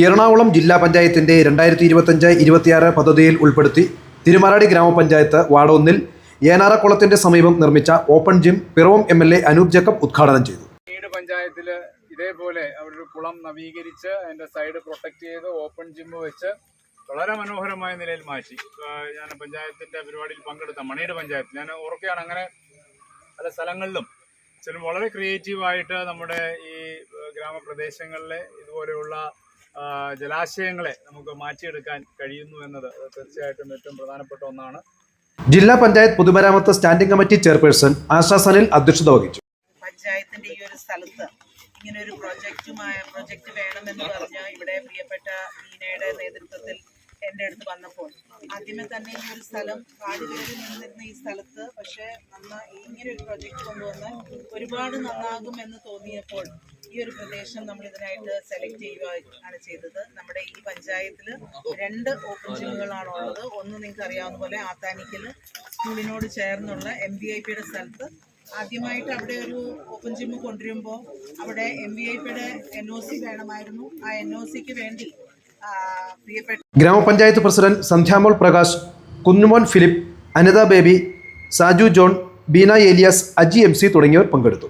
എറണാകുളം ജില്ലാ പഞ്ചായത്തിന്റെ രണ്ടായിരത്തി ഇരുപത്തഞ്ച് ഇരുപത്തിയാറ് പദ്ധതിയിൽ ഉൾപ്പെടുത്തി തിരുമാറാടി ഗ്രാമപഞ്ചായത്ത് വാർഡ് ഒന്നിൽ ഏനാറക്കുളത്തിന്റെ സമീപം നിർമ്മിച്ച open gym Piravam M L A Anoop Jacob ഉദ്ഘാടനം ചെയ്തു. പഞ്ചായത്തിൽ ഇതേപോലെ അവരൊരു കുളം നവീകരിച്ച് അതിന്റെ സൈഡ് പ്രൊട്ടക്ട് ചെയ്ത് ഓപ്പൺ ജിം വെച്ച് വളരെ മനോഹരമായ നിലയിൽ മാറ്റി. ഞാൻ പഞ്ചായത്തിന്റെ പരിപാടിയിൽ പങ്കെടുത്ത മണിയുടെ പഞ്ചായത്ത്. ഞാൻ ഓർക്കുകയാണ് അങ്ങനെ പല സ്ഥലങ്ങളിലും ചില വളരെ ക്രിയേറ്റീവായിട്ട് നമ്മുടെ ഈ ഗ്രാമപ്രദേശങ്ങളിലെ ഇതുപോലെയുള്ള ജലാശയങ്ങളെ നമുക്ക് മാറ്റിയെടുക്കാൻ കഴിയുന്നു എന്നത് തീർച്ചയായിട്ടും ഏറ്റവും പ്രധാനപ്പെട്ട ഒന്നാണ്. ജില്ലാ പഞ്ചായത്ത് പൊതുമരാമത്ത് standing committee chairperson Asha Sanil അധ്യക്ഷത വഹിച്ചു. പഞ്ചായത്തിന്റെ ഈ ഒരു സ്ഥലത്ത് ഇങ്ങനെ ഒരു പ്രോജക്റ്റുമായ പ്രോജക്റ്റ് വേണമെന്ന് പറഞ്ഞ ഇവിടെ പ്രിയപ്പെട്ട ബീനയുടെ നേതൃത്വത്തിൽ എന്റെ അടുത്ത് വന്നപ്പോൾ. ആദ്യമേ തന്നെ ഈ ഒരു സ്ഥലം കാട് കയറി നിന്നിരുന്ന ഈ സ്ഥലത്ത് പക്ഷേ നന്നാ ഇങ്ങനെ ഒരു പ്രൊജക്റ്റ് കൊണ്ടുവന്ന് ഒരുപാട് നന്നാകും എന്ന് തോന്നിയപ്പോൾ ഈ ഒരു പ്രദേശം നമ്മൾ ഇതിനായിട്ട് സെലക്ട് ചെയ്യുകയാണ് ചെയ്തത്. നമ്മുടെ ഈ പഞ്ചായത്തിൽ രണ്ട് ഓപ്പൺ ജിമ്മുകളാണ് ഉള്ളത്. ഒന്ന് നിങ്ങൾക്ക് അറിയാവുന്ന പോലെ ആത്താനിക്കൽ സ്കൂളിനോട് ചേർന്നുള്ള എം ബി ഐ പിയുടെ സ്ഥലത്ത്. ആദ്യമായിട്ട് അവിടെ ഒരു ഓപ്പൺ ജിമ്മ് കൊണ്ടുവരുമ്പോൾ അവിടെ എം വി ഐ പിയുടെ എൻ ഒ സി വേണമായിരുന്നു. ആ എൻ ഒ സിക്ക് വേണ്ടി ഗ്രാമപഞ്ചായത്ത് president Sandhyamol Prakash Kunjumon Philip Anitha Baby Saju John Beena Elias Aji M C തുടങ്ങിയവർ പങ്കെടുത്തു.